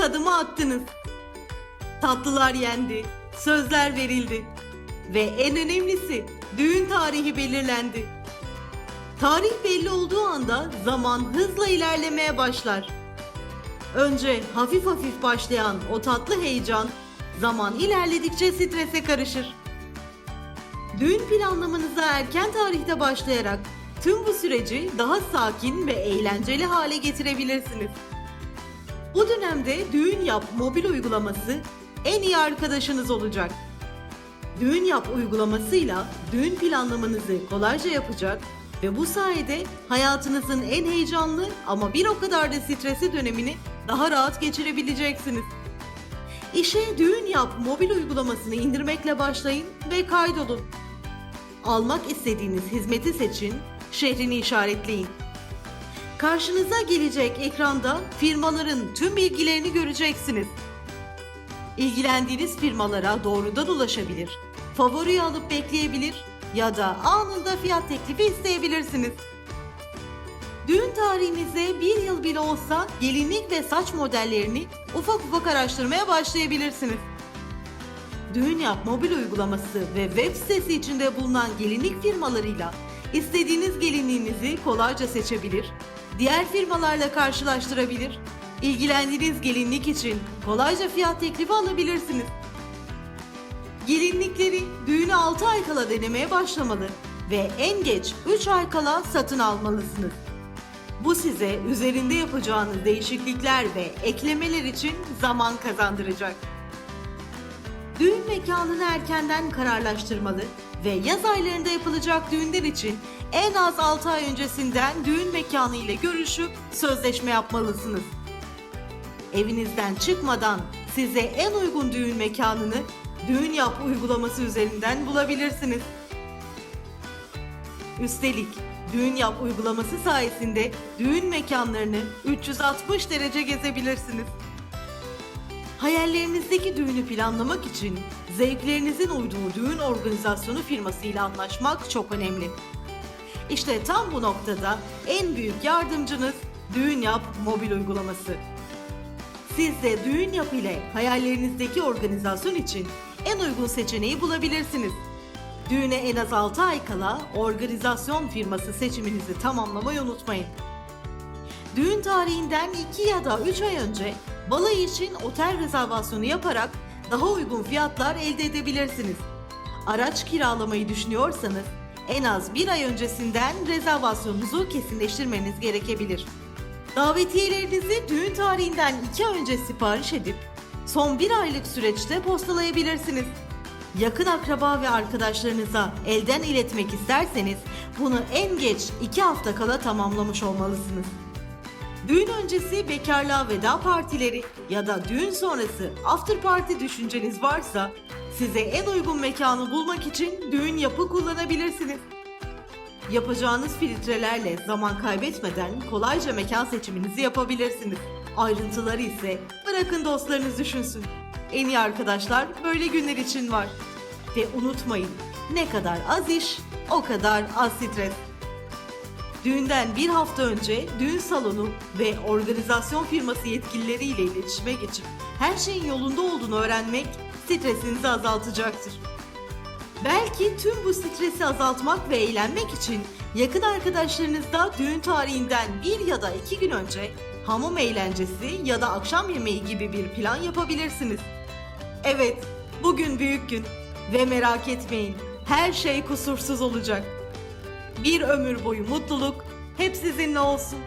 İlk adımı attınız. Tatlılar yendi, sözler verildi ve en önemlisi düğün tarihi belirlendi. Tarih belli olduğu anda zaman hızla ilerlemeye başlar. Önce hafif hafif başlayan o tatlı heyecan zaman ilerledikçe strese karışır. Düğün planlamanıza erken tarihte başlayarak tüm bu süreci daha sakin ve eğlenceli hale getirebilirsiniz. Bu dönemde Düğün Yap mobil uygulaması en iyi arkadaşınız olacak. Düğün Yap uygulamasıyla düğün planlamanızı kolayca yapacak ve bu sayede hayatınızın en heyecanlı ama bir o kadar da stresli dönemini daha rahat geçirebileceksiniz. İşe Düğün Yap mobil uygulamasını indirmekle başlayın ve kaydolun. Almak istediğiniz hizmeti seçin, şehrini işaretleyin. Karşınıza gelecek ekranda firmaların tüm bilgilerini göreceksiniz. İlgilendiğiniz firmalara doğrudan ulaşabilir, favori alıp bekleyebilir ya da anında fiyat teklifi isteyebilirsiniz. Düğün tarihinize bir yıl bile olsa gelinlik ve saç modellerini ufak ufak araştırmaya başlayabilirsiniz. Düğün Yap mobil uygulaması ve web sitesi içinde bulunan gelinlik firmalarıyla istediğiniz gelinliğinizi kolayca seçebilir, diğer firmalarla karşılaştırabilir, ilgilendiğiniz gelinlik için kolayca fiyat teklifi alabilirsiniz. Gelinlikleri düğüne 6 ay kala denemeye başlamalı ve en geç 3 ay kala satın almalısınız. Bu size üzerinde yapacağınız değişiklikler ve eklemeler için zaman kazandıracak. Düğün mekanını erkenden kararlaştırmalı ve yaz aylarında yapılacak düğünler için en az 6 ay öncesinden düğün mekanı ile görüşüp sözleşme yapmalısınız. Evinizden çıkmadan size en uygun düğün mekanını Düğün Yap uygulaması üzerinden bulabilirsiniz. Üstelik Düğün Yap uygulaması sayesinde düğün mekanlarını 360 derece gezebilirsiniz. Hayallerinizdeki düğünü planlamak için zevklerinizin uyduğu düğün organizasyonu firmasıyla anlaşmak çok önemli. İşte tam bu noktada en büyük yardımcınız Düğün Yap mobil uygulaması. Siz de Düğün Yap ile hayallerinizdeki organizasyon için en uygun seçeneği bulabilirsiniz. Düğüne en az 6 ay kala organizasyon firması seçiminizi tamamlamayı unutmayın. Düğün tarihinden 2 ya da 3 ay önce balayı için otel rezervasyonu yaparak daha uygun fiyatlar elde edebilirsiniz. Araç kiralamayı düşünüyorsanız en az bir ay öncesinden rezervasyonunuzu kesinleştirmeniz gerekebilir. Davetiyelerinizi düğün tarihinden 2 ay önce sipariş edip son bir aylık süreçte postalayabilirsiniz. Yakın akraba ve arkadaşlarınıza elden iletmek isterseniz bunu en geç 2 hafta kala tamamlamış olmalısınız. Düğün öncesi bekarlığa veda partileri ya da düğün sonrası after party düşünceniz varsa size en uygun mekanı bulmak için düğün yapı kullanabilirsiniz. Yapacağınız filtrelerle zaman kaybetmeden kolayca mekan seçiminizi yapabilirsiniz. Ayrıntıları ise bırakın dostlarınız düşünsün. En iyi arkadaşlar böyle günler için var. Ve unutmayın ne kadar az iş o kadar az stres. Düğünden bir hafta önce düğün salonu ve organizasyon firması yetkilileriyle iletişime geçip her şeyin yolunda olduğunu öğrenmek stresinizi azaltacaktır. Belki tüm bu stresi azaltmak ve eğlenmek için yakın arkadaşlarınızda düğün tarihinden bir ya da iki gün önce hamam eğlencesi ya da akşam yemeği gibi bir plan yapabilirsiniz. Evet, bugün büyük gün ve merak etmeyin her şey kusursuz olacak. Bir ömür boyu mutluluk hep sizinle olsun.